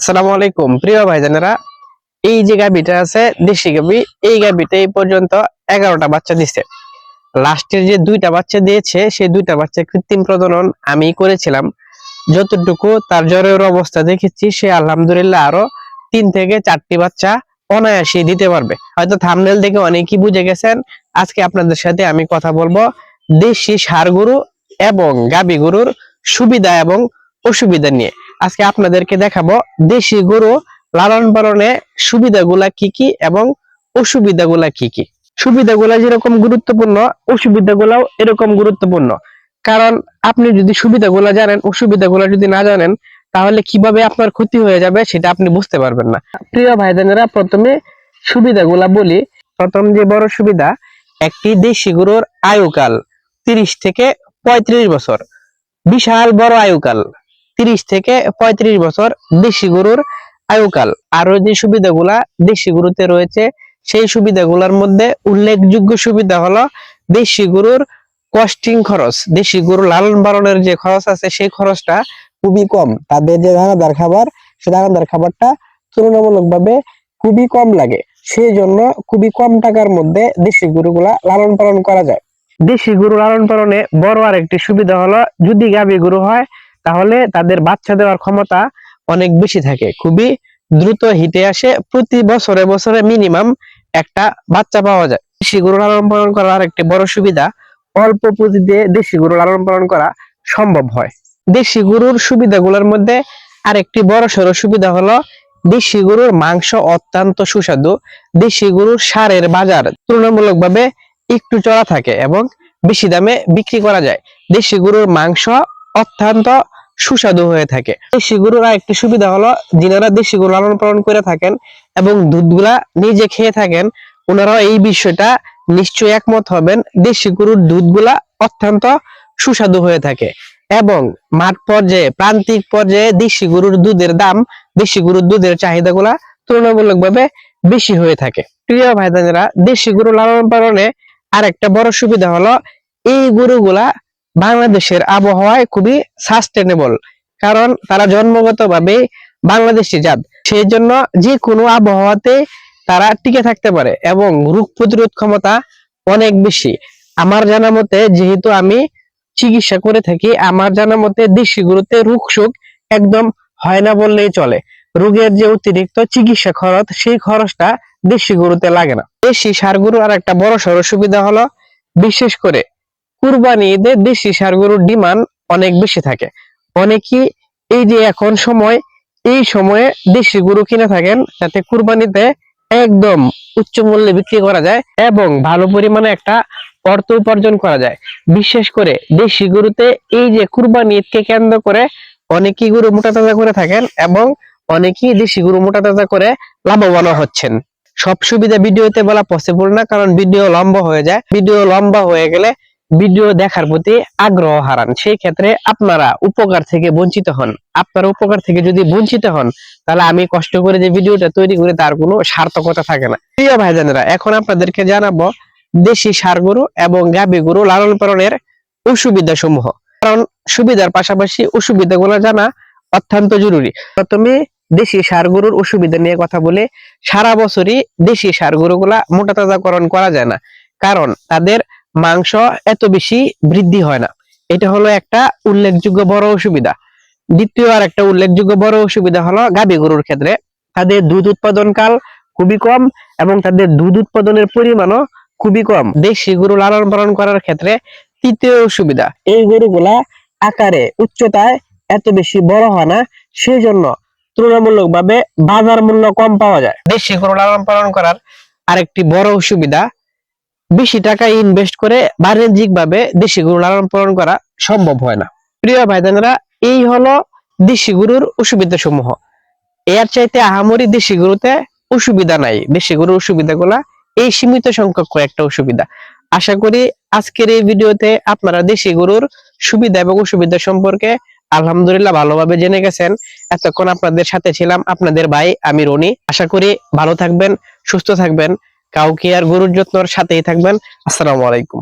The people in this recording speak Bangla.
আসসালামু আলাইকুম। প্রিয় ভাইজানেরা, এই যে গাবিটা আছে, দেশি গাবি এই গাবিটা এই পর্যন্ত এগারোটা বাচ্চা দিছে। লাস্টের যে দুইটা বাচ্চা দিয়েছে, সেই দুইটা বাচ্চা কৃত্রিম প্রজনন আমি করেছিলাম। যতটুকু তার জ্বরের অবস্থা দেখেছি, সে আলহামদুলিল্লাহ আরও তিন থেকে চারটি বাচ্চা অনায়াসে দিতে পারবে। হয়তো থামনেল দেখে অনেকেই বুঝে গেছেন, আজকে আপনাদের সাথে আমি কথা বলব দেশি সার গরু এবং গাবি গরুর সুবিধা এবং অসুবিধা নিয়ে। আজকে আপনাদেরকে দেখাবো দেশি গরু লালন পালনে সুবিধাগুলা কি কি এবং অসুবিধাগুলা কি কি। সুবিধাগুলা যেরকম গুরুত্বপূর্ণ, অসুবিধাগুলাও এরকম গুরুত্বপূর্ণ। কারণ আপনি যদি সুবিধাগুলা জানেন, অসুবিধাগুলা যদি না জানেন, তাহলে কীভাবে আপনার ক্ষতি হয়ে যাবে সেটা আপনি বুঝতে পারবেন না। প্রিয় ভাইজানেরা প্রথমে সুবিধাগুলা বলি। প্রথম যে বড় সুবিধা, একটি দেশি গরুর আয়ুকাল তিরিশ থেকে পঁয়ত্রিশ বছর। বিশাল বড় আয়ুকাল। তিরিশ থেকে পঁয়ত্রিশ বছর দেশি গরুর আয়ুকাল। আরও যে সুবিধাগুলা দেশি গরুতে রয়েছে, সেই সুবিধাগুলোর মধ্যে উল্লেখযোগ্য সুবিধা হলো দেশি গরুর কস্টিং খরচ। দেশি গরু লালন পালনের যে খরচ আছে, সেই খরচটা খুবই কম। তাদের যে দানাদার খাবার, সে দানাদার খাবারটা তুলনামূলকভাবে খুবই কম লাগে। সেই জন্য খুবই কম টাকার মধ্যে দেশি গরুগুলা লালন পালন করা যায়। দেশি গরু লালন পালনে বড় আরেকটি সুবিধা হলো, যদি গাভী গরু হয় তাহলে তাদের বাচ্চা দেওয়ার ক্ষমতা অনেক বেশি থাকে। খুবই দ্রুত হিটে আসে, প্রতি বছরে বছরে মিনিমাম একটা বাচ্চা পাওয়া যায়। দেশি গরু লালন পালন করার একটি বড় সুবিধা, অল্প পুঁজি দিয়ে দেশি গরু লালন পালন করা সম্ভব হয়। দেশি গরুর সুবিধাগুলোর মধ্যে আরেকটি বড় সড়ো সুবিধা হলো, দেশি গরুর মাংস অত্যন্ত সুস্বাদু। দেশি গরুর সারের বাজার তুলনামূলকভাবে একটু চড়া থাকে এবং বেশি দামে বিক্রি করা যায়। দেশি গরুর মাংস অত্যন্ত সুস্বাদু হয়ে থাকে। দেশি গরুর একটি সুবিধা হলো, যিনারা দেশি গরু লালন পালন করে থাকেন এবং দুধগুলা নিজে খেয়ে থাকেন ওনারা এই বিষয়টা নিশ্চয়ই একমত হবেন, দেশি গরুর দুধগুলা অত্যন্ত সুস্বাদু হয়ে থাকে। এবং মাঠ পর্যায়ে, প্রান্তিক পর্যায়ে দেশি গরুর দুধের দাম, দেশি গরুর দুধের চাহিদাগুলা তুলনামূলকভাবে বেশি হয়ে থাকে। প্রিয় ভাইদানেরা দেশি গরু লালন পালনে আরেকটা বড় সুবিধা হলো, এই গরুগুলা বাংলাদেশের আবহাওয়ায় খুবই সাস্টেনেবল কারণ তারা জন্মগতভাবে বাংলাদেশি জাত। সেই জন্য যে কোনো আবহাওয়াতে তারা টিকে থাকতে পারে এবং রোগ প্রতিরোধ ক্ষমতা অনেক বেশি। আমার জানা মতে, যেহেতু আমি চিকিৎসা করে থাকি, আমার জানা মতে দেশি গরুতে রোগ শোক একদম হয় না বললেই চলে। রোগের যে অতিরিক্ত চিকিৎসা খরচ, সেই খরচটা দেশি গরুতে লাগে না। দেশি সার গরুর আর একটা বড় সড়ো সুবিধা হলো, বিশেষ করে কুরবানি ঈদে দেশি সার গরুর ডিমান্ড অনেক বেশি থাকে। অনেকেই এই যে এখন সময়, এই সময়ে দেশি গরু কিনে থাকেন যাতে কুরবানিতে একদম উচ্চ মূল্যে বিক্রি করা যায় এবং ভালো পরিমাণে একটা অর্থ উপার্জন করা যায়। বিশেষ করে দেশি গরুতে এই যে কুরবানি ঈদকে কেন্দ্র করে অনেকেই গরু মোটা তাজা করে থাকেন এবং অনেকেই দেশি গরু মোটা তাজা করে লাভবান হচ্ছেন। সব সুবিধা ভিডিওতে বলা পসিবল না, কারণ ভিডিও লম্বা হয়ে যায়। ভিডিও লম্বা হয়ে গেলে ভিডিও দেখার প্রতি আগ্রহ হারান। সেই ক্ষেত্রে আপনারা উপকার থেকে বঞ্চিত হন। আপনারা উপকার থেকে যদি বঞ্চিত হন, তাহলে আমি কষ্ট করে যে ভিডিওটা তৈরি করে, তার কোনো সার্থকতা থাকে না। প্রিয় ভাইজানেরা, এখন আপনাদেরকে জানাব দেশি সার গরু এবং গাভী গরু লালন পালনের অসুবিধা সমূহ কারণ সুবিধার পাশাপাশি অসুবিধাগুলো জানা অত্যন্ত জরুরি। প্রথমে দেশি সার গরুর অসুবিধা নিয়ে কথা বলে সারা বছরই দেশি সার গরুগুলা মোটা তাজাকরণ করা যায় না। কারণ তাদের মাংস এত বেশি বৃদ্ধি হয় না। এটা হলো একটা উল্লেখযোগ্য বড় অসুবিধা। দ্বিতীয় আর একটা উল্লেখযোগ্য বড় অসুবিধা হলো গাভী গরুর ক্ষেত্রে তাদের দুধ উৎপাদন কাল খুবই কম এবং তাদের দুধ উৎপাদনের পরিমাণও খুবই কম। দেশি গরু লালন পালন করার ক্ষেত্রে তৃতীয় অসুবিধা, এই গরুগুলা আকারে, উচ্চতায় এত বেশি বড় হয় না সেই জন্য তুলনামূলক ভাবে বাজার মূল্য কম পাওয়া যায়। দেশি গরু লালন পালন করার আরেকটি বড় অসুবিধা বেশি টাকা ইনভেস্ট করে বাণিজ্যিক ভাবে দেশি গরু লালন পালন করা সম্ভব হয় না। প্রিয় ভাইদানেরা এই হলো দেশি গরুর অসুবিধা সমূহ এর চাইতে আহামরি দেশি গরুতে অসুবিধা নাই। দেশি গরুর অসুবিধাগুলা এই সীমিত সংখ্যক কয়েকটা অসুবিধা। আশা করি আজকের এই ভিডিওতে আপনারা দেশি গরুর সুবিধা এবং অসুবিধা সম্পর্কে আলহামদুলিল্লাহ ভালোভাবে জেনে গেছেন। এতক্ষণ আপনাদের সাথে ছিলাম আপনাদের ভাই আমি রনি আশা করি ভালো থাকবেন, সুস্থ থাকবেন। কাউকে আর গরুর যত্নর সাথেই থাকবেন। আসসালামু আলাইকুম।